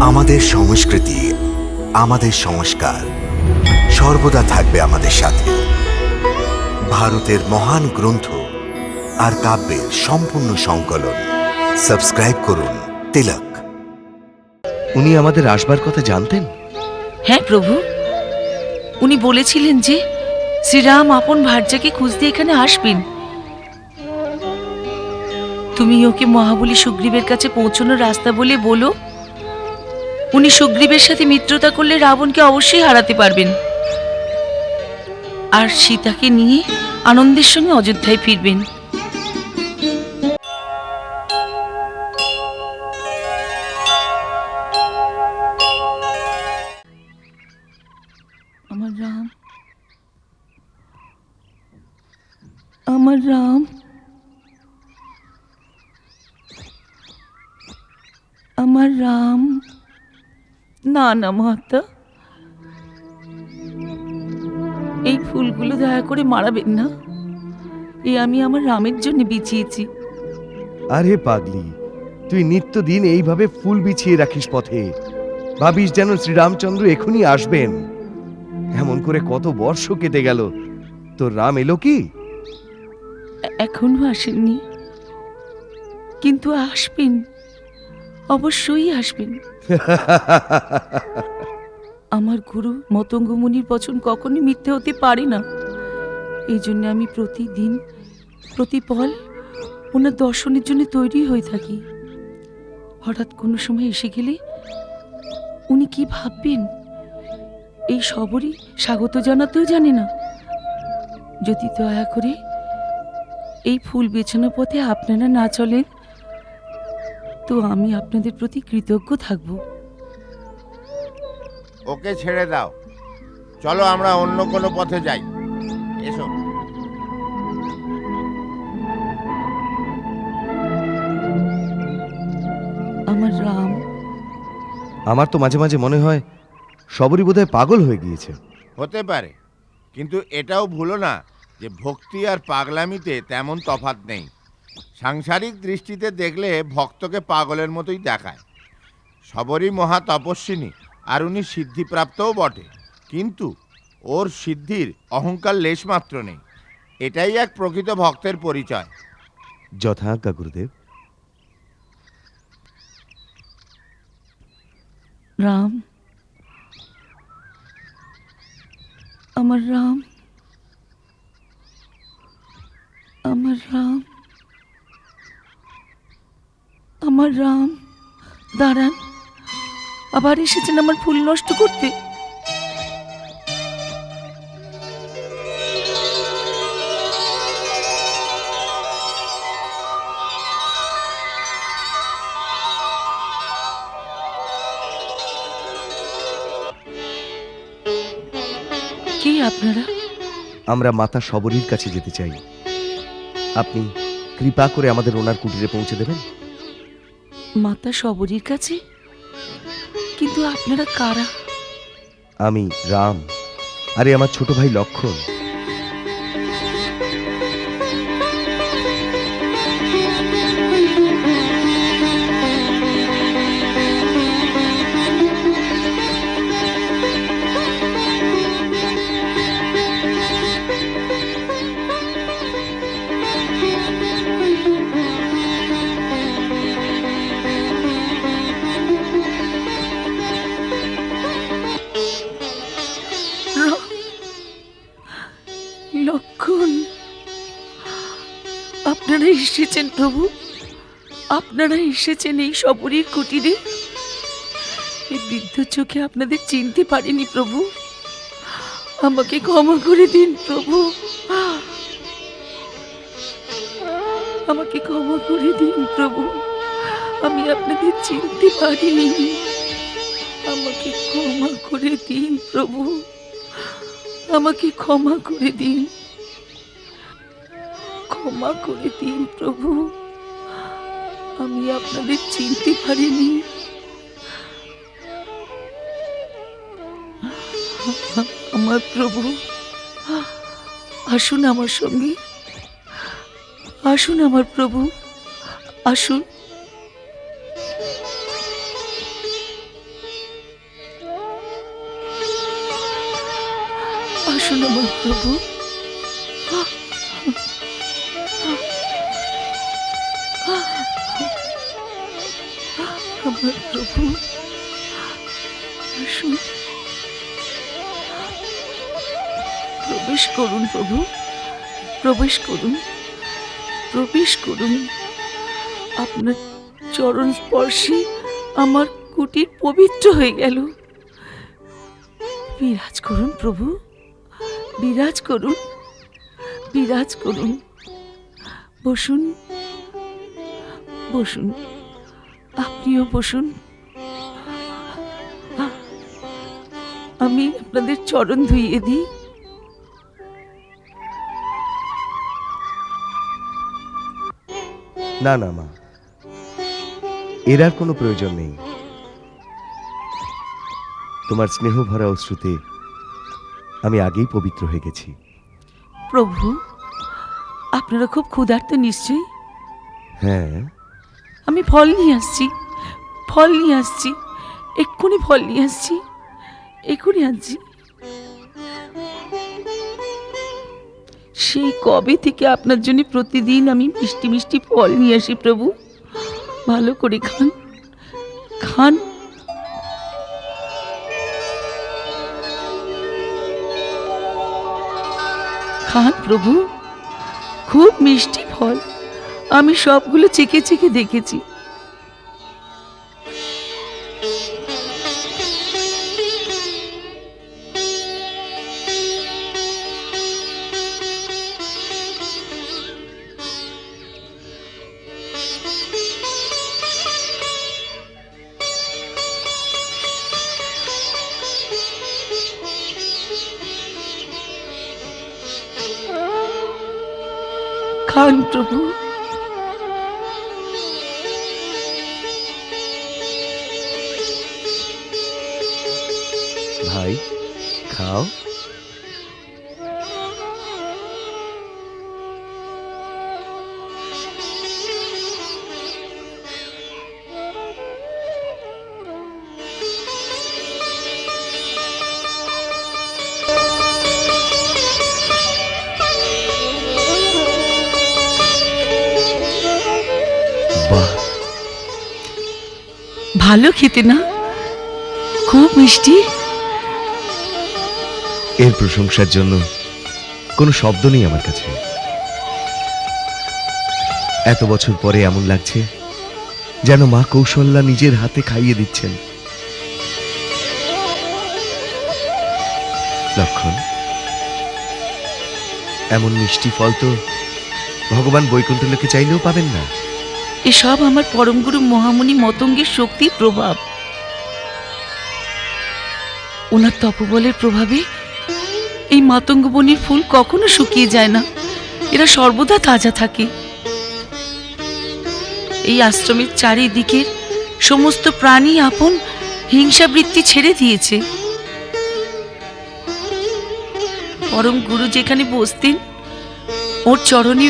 আমাদের সংস্কৃতি, আমাদের সংস্কার সর্বদা থাকবে আমাদের সাথে। ভারতের মহান গ্রন্থ আর কাব্যের সম্পূর্ণ সংকলন। সাবস্ক্রাইব করুন তিলক। উনি আমাদের আসবার কথা জানতেন? হ্যাঁ প্রভু। উনি বলেছিলেন যে শ্রীরাম আপন ভার্যাকে খুঁজতে এখানে আসবেন। তুমি ওকে মহাবলী সুগ্রীবের কাছে পৌঁছানোর রাস্তা বলে বলো। উনি সুগ্রীবের সাথে মিত্রতা করলে রাবণকে অবশ্যই হারাতে পারবেন। আর সীতাকে নিয়ে আনন্দের সঙ্গে অযোধ্যায় ফিরবেন। আমার রাম। আমার রাম আমার রাম না না মাতা এই ফুলগুলো দয়া করে মারাবেন না। এ আমি আমার রামের জন্য বিছিয়েছি। আরে পাগলি তুই নিত্যদিন এইভাবে ফুল বিছিয়ে রাখিস পথে। ভাবিস যেন শ্রীরামচন্দ্র এখনই আসবেন। এমন করে কত বর্ষ কেটে গেল। তোর রাম এলো কি? এখনও আসেননি। কিন্তু আসবেন। অবশ্যই আসবেন। আমার গুরু মতঙ্গমুনির বচন কখনই মিথ্যে হতে পারে না। এই জন্য আমি প্রতিদিন, প্রতিপল ওনার দর্শনের জন্য তৈরি হয়ে থাকি। হঠাৎ কোনো সময় এসে গেলে উনি কি ভাববেন? এই সবরই স্বাগত জানাতেও জানে না। যদি দয়া করে এই ফুল বেছানো পথে আপনারা না চলেন তো আমি আপনাদের প্রতি কৃতজ্ঞ থাকব। ওকে ছেড়ে দাও। চলো আমরা অন্য কোনো পথে যাই। এসো। আমার রাম। আমার তো মাঝে মাঝে মনে হয় সবরই বোধহয় পাগল হয়ে গিয়েছে। হতে পারে কিন্তু এটাও ভুলো না যে ভক্তি আর পাগলামিতে তেমন তফাৎ নেই। সাংসারিক দৃষ্টিতে দেখলে ভক্তকে পাগলের মতোই দেখায়। সবরই মহা তপস্বিনী আর উনি সিদ্ধিপ্রাপ্তও বটে। কিন্তু ওর সিদ্ধির অহংকার লেশমাত্র নেই। এটাই এক প্রকৃত ভক্তের পরিচয়। যথাজ্ঞা গুরুদেব। রাম। আমার রাম। আমার রাম। আমার রাম, দাঁড়ান। আবার এসেছেন আমার ফুল নষ্ট করতে। কি আপনারা? আমরা মাতা সবরীর কাছে যেতে চাই। আপনি কৃপা করে আমাদের ওনার কুটিরে পৌঁছে দেবেন। মাতা সবরীর কাছে? কিন্তু আপনারা কারা? আমি রাম। আরে আমার ছোট ভাই লক্ষণ। আপনারা এসেছেন প্রভু। আপনারা এসেছেন এই সবরীর কুটিরে এই বৃদ্ধ চোখে আপনাদের চিনতে পারিনি প্রভু। আমাকে ক্ষমা করে দিন প্রভু। আমাকে ক্ষমা করে দিন প্রভু। আমি আপনাদের চিনতে পারিনি। আমাকে ক্ষমা করে দিন প্রভু। আমাকে ক্ষমা করে দিন। ক্ষমা করে দিন, প্রভু। আমি আপনাদের চিনতে পারিনি। আমার প্রভু, আসুন আমার সঙ্গে। আসুন আমার প্রভু, আসুন। আসুন আমার প্রভু। আমার প্রভু আসুন প্রবেশ করুন প্রভু, প্রবেশ করুন প্রবেশ করুন। আপনার চরণ স্পর্শে আমার কুটির পবিত্র হয়ে গেল। বিরাজ করুন প্রভু, বিরাজ করুন বিরাজ করুন। বসুন। বসুন আপনিও বসুন। আমি আপনাদের চরণ ধুইয়ে দিই। না না মা। এর আর কোনো প্রয়োজন নেই। তোমার স্নেহ ভরা অশ্রুতে আমি আগেই পবিত্র হয়ে গেছি। প্রভু আপনারা খুব ক্ষুধার্ত নিশ্চয়ই? হ্যাঁ। আমি ফল নিয়ে আসছি। ফল নিয়ে আসছি। এক্ষুনি ফল নিয়ে আসছি। এক্ষুনি আসছি সেই কবে থেকে আপনার জন্য প্রতিদিন আমি মিষ্টি মিষ্টি ফল নিয়ে আসি প্রভু? ভালো করে খান। খান। খান প্রভু। খুব মিষ্টি ফল। আমি সবগুলো চেকে চেকে দেখেছি। খান প্রভু। ভাই খাও। ভালো খেতে না? খুব মিষ্টি। এর প্রশংসার জন্য কোনো শব্দ নেই আমার কাছে। এত বছর পরে এমন লাগছে যেন মা কৌশল্যা নিজের হাতে খাইয়ে দিচ্ছেন। লক্ষণ, এমন মিষ্টি ফল তো ভগবান বৈকুণ্ঠ লোকে চাইলেও পাবেন না। এসব আমার পরমগুরু মহামুনি মতঙ্গের শক্তির প্রভাব। ওনার তপবলের প্রভাবে এই মাতঙ্গ বনির ফুল কখনো শুকিয়ে যায় না। এরা সর্বদা তাজা থাকে। এই আশ্রমের চারিদিকের সমস্ত প্রাণী আপন হিংসাবৃত্তি ছেড়ে দিয়েছে। পরম গুরু যেখানে বসতেন, ওর চরণে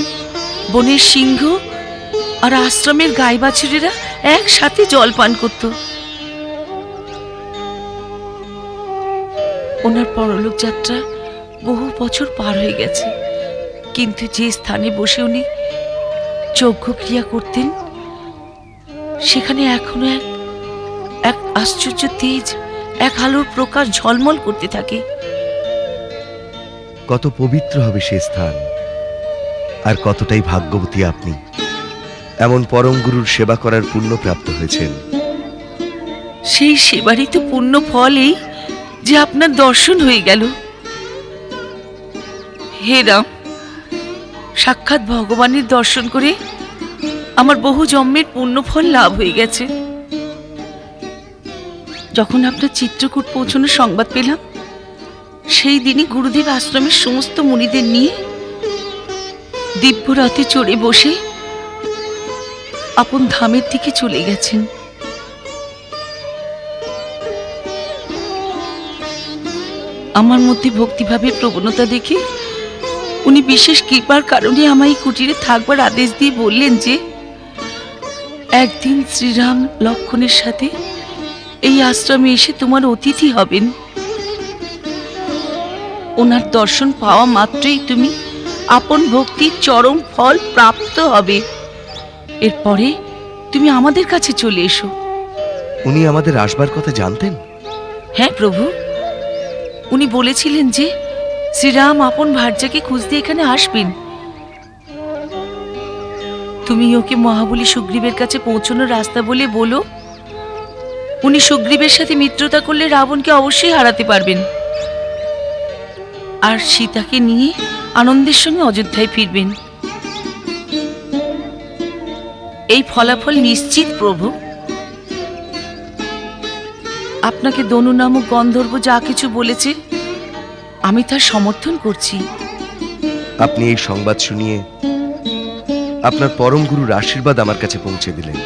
বনের সিংহ আর আশ্রমের গাই বাছুরেরা একসাথে জল পান করত। ওনার পরলোক যাত্রা বহু বছর পার হয়ে গেছে। কিন্তু যে স্থানে বসে উনি যজ্ঞ ক্রিয়া করতেন সেখানে এখনও এক এক আশ্চর্য তেজ এক আলোর প্রকাশ ঝলমল করতে থাকে। কত পবিত্র হবে সে স্থান আর কতটাই ভাগ্যবতী আপনি। এমন পরম গুরুর সেবা করার পুণ্য প্রাপ্ত হয়েছেন। সেই সেবারই তো পূর্ণ ফল এই যে আপনার দর্শন হয়ে গেল। হে রাম, সাক্ষাৎ ভগবানের দর্শন করে আমার বহু জন্মের পুণ্যফল লাভ হয়ে গেছে। যখন আপনার চিত্রকূট পৌঁছানোর সংবাদ পেলাম, সেই দিনই গুরুদেব আশ্রমের সমস্ত মুনিদের নিয়ে দিব্য চড়ে বসে আপন ধামের দিকে চলে গেছেন। আমার মধ্যে ভক্তিভাবের প্রবণতা দেখে উনি বিশেষ কৃপার কারণে আমায় কুটিরে থাকবার আদেশ দিয়ে বললেন যে একদিন শ্রীরাম লক্ষণের সাথে এই আশ্রমে এসে তোমার অতিথি হবেন। ওনার দর্শন পাওয়া মাত্রই তুমি আপন ভক্তির চরম ফল প্রাপ্ত হবে। এরপরে তুমি আমাদের কাছে চলে এসো। উনি আমাদের আসবার কথা জানতেন? হ্যাঁ প্রভু। উনি বলেছিলেন যে শ্রীরাম, আপন ভার্যাকে খুঁজতে এখানে আসবেন। তুমি ওকে মহাবলী সুগ্রীবের কাছে পৌঁছানোর রাস্তা বলে বলো। উনি সুগ্রীবের সাথে মিত্রতা করলে রাবণকে অবশ্যই হারাতে পারবেন। আর সীতাকে নিয়ে আনন্দের সঙ্গে অযোধ্যায় ফিরবেন। এই ফলাফল নিশ্চিত, প্রভু। আপনাকে দনু নামক গন্ধর্ব যা কিছু বলেছে আমি তার সমর্থন করছি। আপনি এই সংবাদ শুনিয়ে আপনার পরম গুরুর আশীর্বাদ আমার কাছে পৌঁছে দিলেন।